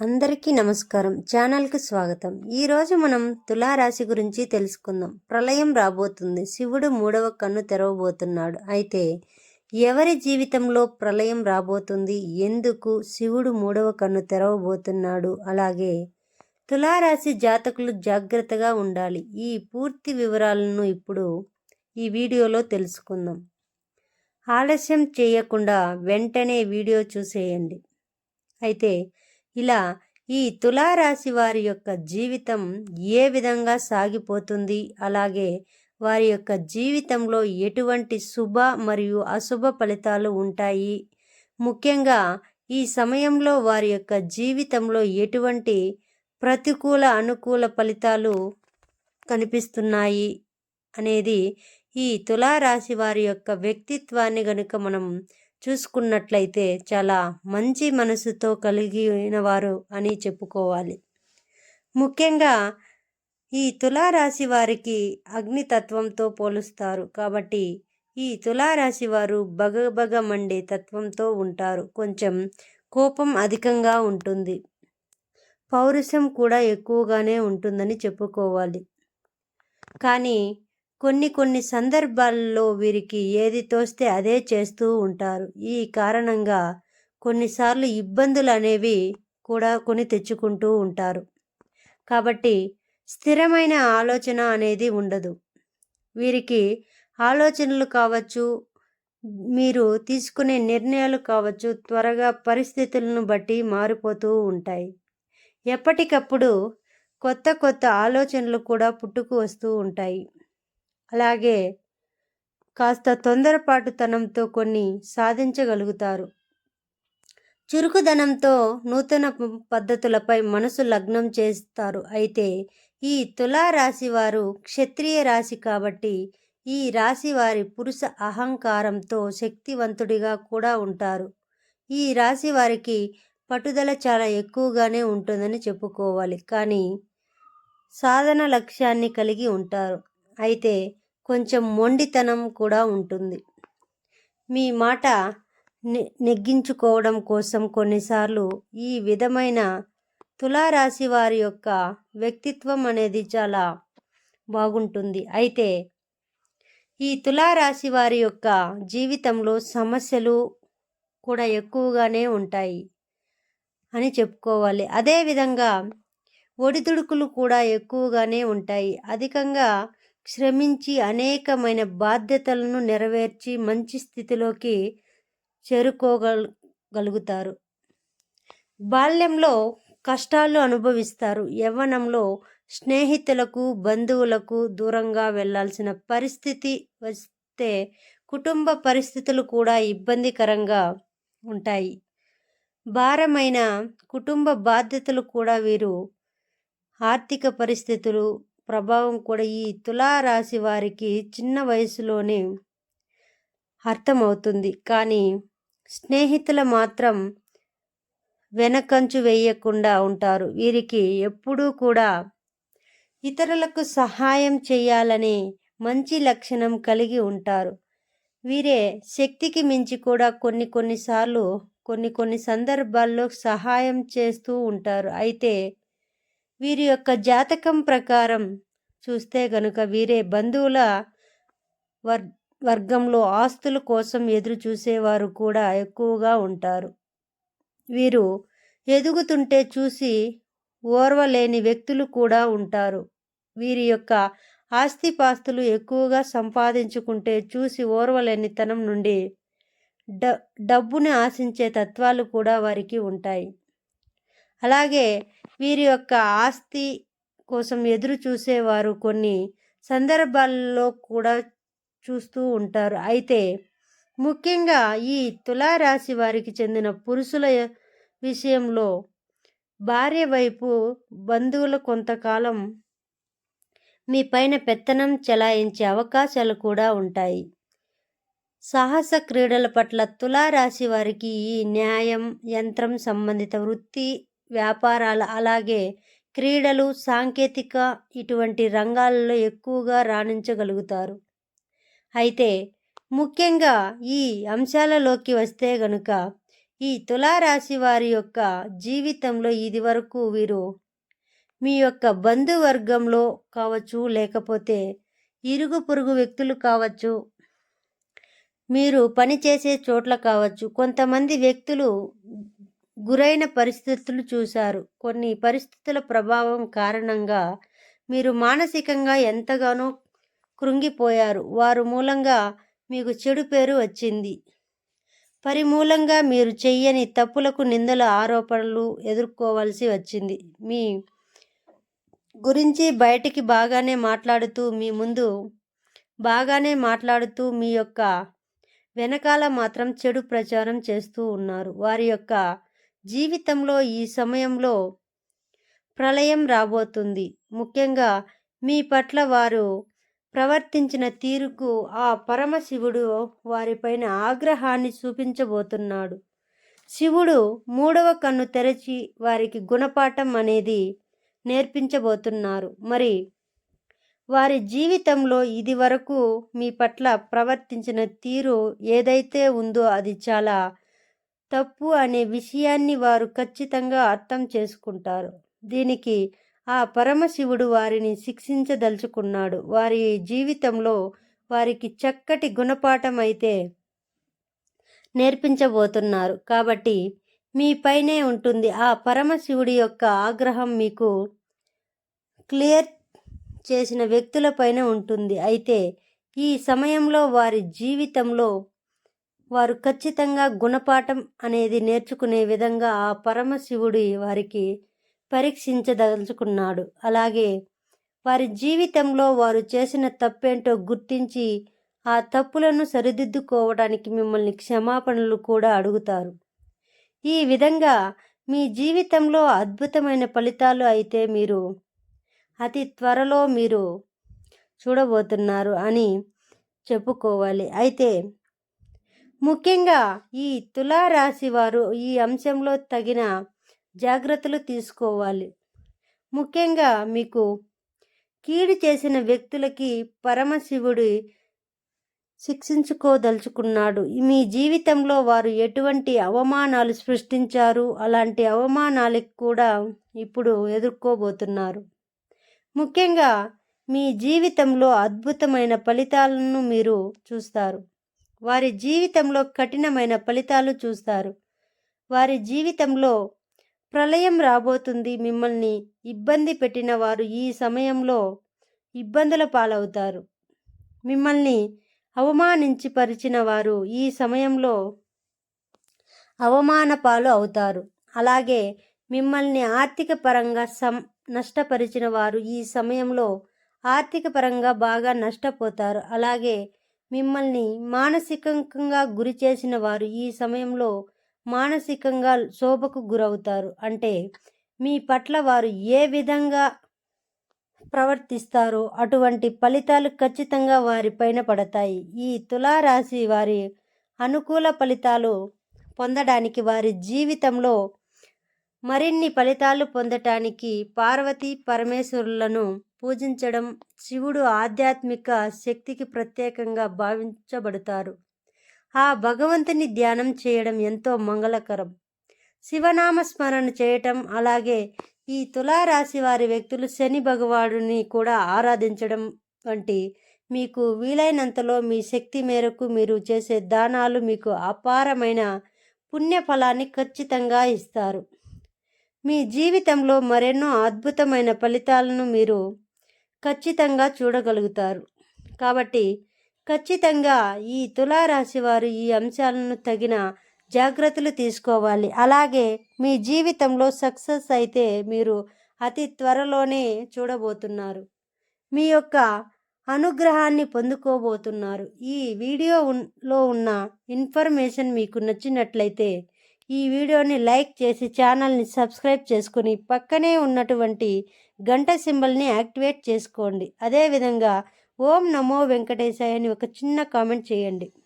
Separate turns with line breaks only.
అందరికీ నమస్కారం. ఛానల్కి స్వాగతం. ఈరోజు మనం తులారాశి గురించి తెలుసుకుందాం. ప్రళయం రాబోతుంది. శివుడు మూడవ కన్ను తెరవబోతున్నాడు. అయితే ఎవరి జీవితంలో ప్రళయం రాబోతుంది? ఎందుకు శివుడు మూడవ కన్ను తెరవబోతున్నాడు? అలాగే తులారాశి జాతకులు జాగ్రత్తగా ఉండాలి. ఈ పూర్తి వివరాలను ఇప్పుడు ఈ వీడియోలో తెలుసుకుందాం. ఆలస్యం చేయకుండా వెంటనే వీడియో చూసేయండి. అయితే ఇలా ఈ తులారాశి వారి యొక్క జీవితం ఏ విధంగా సాగిపోతుంది? అలాగే వారి యొక్క జీవితంలో ఎటువంటి శుభ మరియు అశుభ ఫలితాలు ఉంటాయి? ముఖ్యంగా ఈ సమయంలో వారి యొక్క జీవితంలో ఎటువంటి ప్రతికూల అనుకూల ఫలితాలు కనిపిస్తున్నాయి? అనేది ఈ తులారాశి వారి యొక్క వ్యక్తిత్వాన్ని గనుక మనం చూసుకున్నట్లయితే చాలా మంచి మనసుతో కలిగిన వారు అని చెప్పుకోవాలి. ముఖ్యంగా ఈ తులారాశి వారికి అగ్నితత్వంతో పోలుస్తారు. కాబట్టి ఈ తులారాశి వారు బగబగ మండే తత్వంతో ఉంటారు. కొంచెం కోపం అధికంగా ఉంటుంది. పౌరుషం కూడా ఎక్కువగానే ఉంటుందని చెప్పుకోవాలి. కానీ కొన్ని కొన్ని సందర్భాల్లో వీరికి ఏది తోస్తే అదే చేస్తూ ఉంటారు. ఈ కారణంగా కొన్నిసార్లు ఇబ్బందులు అనేవి కూడా కొని తెచ్చుకుంటూ ఉంటారు. కాబట్టి స్థిరమైన ఆలోచన అనేది ఉండదు. వీరికి ఆలోచనలు కావచ్చు మీరు తీసుకునే నిర్ణయాలు కావచ్చు త్వరగా పరిస్థితులను బట్టి మారిపోతూ ఉంటాయి. ఎప్పటికప్పుడు కొత్త కొత్త ఆలోచనలు కూడా పుట్టుకు వస్తూ ఉంటాయి. అలాగే కాస్త తొందరపాటుతనంతో కొన్ని సాధించగలుగుతారు. చురుకుదనంతో నూతన పద్ధతులపై మనసు లగ్నం చేస్తారు. అయితే ఈ తులారాశి వారు క్షత్రియ రాశి కాబట్టి ఈ రాశి వారి పురుష అహంకారంతో శక్తివంతుడిగా కూడా ఉంటారు. ఈ రాశి వారికి పట్టుదల చాలా ఎక్కువగానే ఉంటుందని చెప్పుకోవాలి. కానీ సాధన లక్ష్యాన్ని కలిగి ఉంటారు. అయితే కొంచెం మొండితనం కూడా ఉంటుంది. మీ మాట నెగ్గించుకోవడం కోసం కొన్నిసార్లు ఈ విధమైన తులారాశి వారి యొక్క వ్యక్తిత్వం అనేది చాలా బాగుంటుంది. అయితే ఈ తులారాశి వారి యొక్క జీవితంలో సమస్యలు కూడా ఎక్కువగానే ఉంటాయి అని చెప్పుకోవాలి. అదేవిధంగా ఒడిదుడుకులు కూడా ఎక్కువగానే ఉంటాయి. అధికంగా శ్రమించి అనేకమైన బాధ్యతలను నెరవేర్చి మంచి స్థితిలోకి చేరుకోగలుగుతారు. బాల్యంలో కష్టాలు అనుభవిస్తారు. యవ్వనంలో స్నేహితులకు బంధువులకు దూరంగా వెళ్ళాల్సిన పరిస్థితి వస్తే కుటుంబ పరిస్థితులు కూడా ఇబ్బందికరంగా ఉంటాయి. భారమైన కుటుంబ బాధ్యతలు కూడా వీరు ఆర్థిక పరిస్థితులు ప్రభావం కూడా ఈ తులారాశి వారికి చిన్న వయసులోనే అర్థమవుతుంది. కానీ స్నేహితుల మాత్రం వెనకంచు వేయకుండా ఉంటారు. వీరికి ఎప్పుడూ కూడా ఇతరులకు సహాయం చేయాలనే మంచి లక్షణం కలిగి ఉంటారు. వీరే శక్తికి మించి కూడా కొన్ని కొన్నిసార్లు కొన్ని కొన్ని సందర్భాల్లో సహాయం చేస్తూ ఉంటారు. అయితే వీరి యొక్క జాతకం ప్రకారం చూస్తే గనుక వీరే బంధువుల వర్ వర్గంలో ఆస్తుల కోసం ఎదురు చూసేవారు కూడా ఎక్కువగా ఉంటారు. వీరు ఎదుగుతుంటే చూసి ఓర్వలేని వ్యక్తులు కూడా ఉంటారు. వీరి యొక్క ఆస్తిపాస్తులు ఎక్కువగా సంపాదించుకుంటే చూసి ఓర్వలేనితనం నుండి డ డబ్బుని ఆశించే తత్వాలు కూడా వారికి ఉంటాయి. అలాగే వీరి యొక్క ఆస్తి కోసం ఎదురు చూసేవారు కొన్ని సందర్భాల్లో కూడా చూస్తూ ఉంటారు. అయితే ముఖ్యంగా ఈ తులారాశి వారికి చెందిన పురుషుల విషయంలో భార్య వైపు బంధువులు కొంతకాలం మీ పైన పెత్తనం చెలాయించే అవకాశాలు కూడా ఉంటాయి. సాహస క్రీడల పట్ల తులారాశి వారికి ఈ న్యాయం యంత్రం సంబంధిత వృత్తి వ్యాపారాలు అలాగే క్రీడలు సాంకేతిక ఇటువంటి రంగాలలో ఎక్కువగా రాణించగలుగుతారు. అయితే ముఖ్యంగా ఈ అంశాలలోకి వస్తే గనుక ఈ తులారాశి వారి యొక్క జీవితంలో ఇది వరకు వీరు మీ యొక్క బంధువర్గంలో కావచ్చు లేకపోతే ఇరుగు పొరుగు వ్యక్తులు కావచ్చు మీరు పనిచేసే చోట్ల కావచ్చు కొంతమంది వ్యక్తులు గురైన పరిస్థితులు చూశారు. కొన్ని పరిస్థితుల ప్రభావం కారణంగా మీరు మానసికంగా ఎంతగానో కృంగిపోయారు. వారు మూలంగా మీకు చెడు పేరు వచ్చింది. పరిమూలంగా మీరు చెయ్యని తప్పులకు నిందల ఆరోపణలు ఎదుర్కోవాల్సి వచ్చింది. మీ గురించి బయటికి బాగానే మాట్లాడుతూ మీ ముందు బాగానే మాట్లాడుతూ మీ యొక్క వెనకాల మాత్రం చెడు ప్రచారం చేస్తూ ఉన్నారు. వారి యొక్క జీవితంలో ఈ సమయంలో ప్రళయం రాబోతుంది. ముఖ్యంగా మీ పట్ల వారు ప్రవర్తించిన తీరుకు ఆ పరమశివుడు వారిపైన ఆగ్రహాన్ని చూపించబోతున్నాడు. శివుడు మూడవ కన్ను తెరచి వారికి గుణపాఠం అనేది నేర్పించబోతున్నారు. మరి వారి జీవితంలో ఇది వరకు మీ పట్ల ప్రవర్తించిన తీరు ఏదైతే ఉందో అది చాలా తప్పు అనే విషయాన్ని వారు ఖచ్చితంగా అర్థం చేసుకుంటారు. దీనికి ఆ పరమశివుడు వారిని శిక్షించదలుచుకున్నాడు. వారి జీవితంలో వారికి చక్కటి గుణపాఠం అయితే నేర్పించబోతున్నారు. కాబట్టి మీపైనే ఉంటుంది. ఆ పరమశివుడి యొక్క ఆగ్రహం మీకు క్లియర్ చేసిన వ్యక్తులపైన ఉంటుంది. అయితే ఈ సమయంలో వారి జీవితంలో వారు ఖచ్చితంగా గుణపాఠం అనేది నేర్చుకునే విధంగా ఆ పరమశివుడి వారికి పరీక్షించదలుచుకున్నాడు. అలాగే వారి జీవితంలో వారు చేసిన తప్పేంటో గుర్తించి ఆ తప్పులను సరిదిద్దుకోవడానికి మిమ్మల్ని క్షమాపణలు కూడా అడుగుతారు. ఈ విధంగా మీ జీవితంలో అద్భుతమైన ఫలితాలు అయితే మీరు అతి త్వరలో మీరు చూడబోతున్నారు అని చెప్పుకోవాలి. అయితే ముఖ్యంగా ఈ తులారాశి వారు ఈ అంశంలో తగిన జాగ్రత్తలు తీసుకోవాలి. ముఖ్యంగా మీకు కీడు చేసిన వ్యక్తులకి పరమశివుడి శిక్షించుకోదలుచుకున్నాడు. మీ జీవితంలో వారు ఎటువంటి అవమానాలు సృష్టించారు? అలాంటి అవమానాలకు కూడా ఇప్పుడు ఎదుర్కోబోతున్నారు. ముఖ్యంగా మీ జీవితంలో అద్భుతమైన ఫలితాలను మీరు చూస్తారు. వారి జీవితంలో కఠినమైన ఫలితాలు చూస్తారు. వారి జీవితంలో ప్రళయం రాబోతుంది. మిమ్మల్ని ఇబ్బంది పెట్టిన వారు ఈ సమయంలో ఇబ్బందుల పాలవుతారు. మిమ్మల్ని అవమానించి పరిచిన వారు ఈ సమయంలో అవమాన పాలు అవుతారు. అలాగే మిమ్మల్ని ఆర్థిక పరంగా సం నష్టపరిచిన వారు ఈ సమయంలో ఆర్థిక పరంగా బాగా నష్టపోతారు. అలాగే మిమ్మల్ని మానసికంగా గురి చేసిన వారు ఈ సమయంలో మానసికంగా శోభకు గురవుతారు. అంటే మీ పట్ల వారు ఏ విధంగా ప్రవర్తిస్తారో అటువంటి ఫలితాలు ఖచ్చితంగా వారిపైన పడతాయి. ఈ తులారాశి వారి అనుకూల ఫలితాలు పొందడానికి వారి జీవితంలో మరిన్ని ఫలితాలు పొందటానికి పార్వతీ పరమేశ్వరులను పూజించడం శివుడు ఆధ్యాత్మిక శక్తికి ప్రత్యేకంగా భావించబడతారు. ఆ భగవంతుని ధ్యానం చేయడం ఎంతో మంగళకరం. శివనామ స్మరణ చేయటం అలాగే ఈ తులారాశి వారి వ్యక్తులు శని భగవానుని కూడా ఆరాధించడం వంటి మీకు వీలైనంతలో మీ శక్తి మేరకు మీరు చేసే దానాలు మీకు అపారమైన పుణ్యఫలాన్ని ఖచ్చితంగా ఇస్తారు. మీ జీవితంలో మరెన్నో అద్భుతమైన ఫలితాలను మీరు ఖచ్చితంగా చూడగలుగుతారు. కాబట్టి ఖచ్చితంగా ఈ తులారాశి వారు ఈ అంశాలను తగిన జాగ్రత్తలు తీసుకోవాలి. అలాగే మీ జీవితంలో సక్సెస్ అయితే మీరు అతి త్వరలోనే చూడబోతున్నారు. మీ యొక్క అనుగ్రహాన్ని పొందుకోబోతున్నారు. ఈ వీడియోలో ఉన్న ఇన్ఫర్మేషన్ మీకు నచ్చినట్లయితే ఈ వీడియోని లైక్ చేసి ఛానల్ని సబ్స్క్రైబ్ చేసుకుని పక్కనే ఉన్నటువంటి గంట సింబల్ని యాక్టివేట్ చేసుకోండి. అదేవిధంగా ఓం నమో వెంకటేశాయ అని ఒక చిన్న కామెంట్ చేయండి.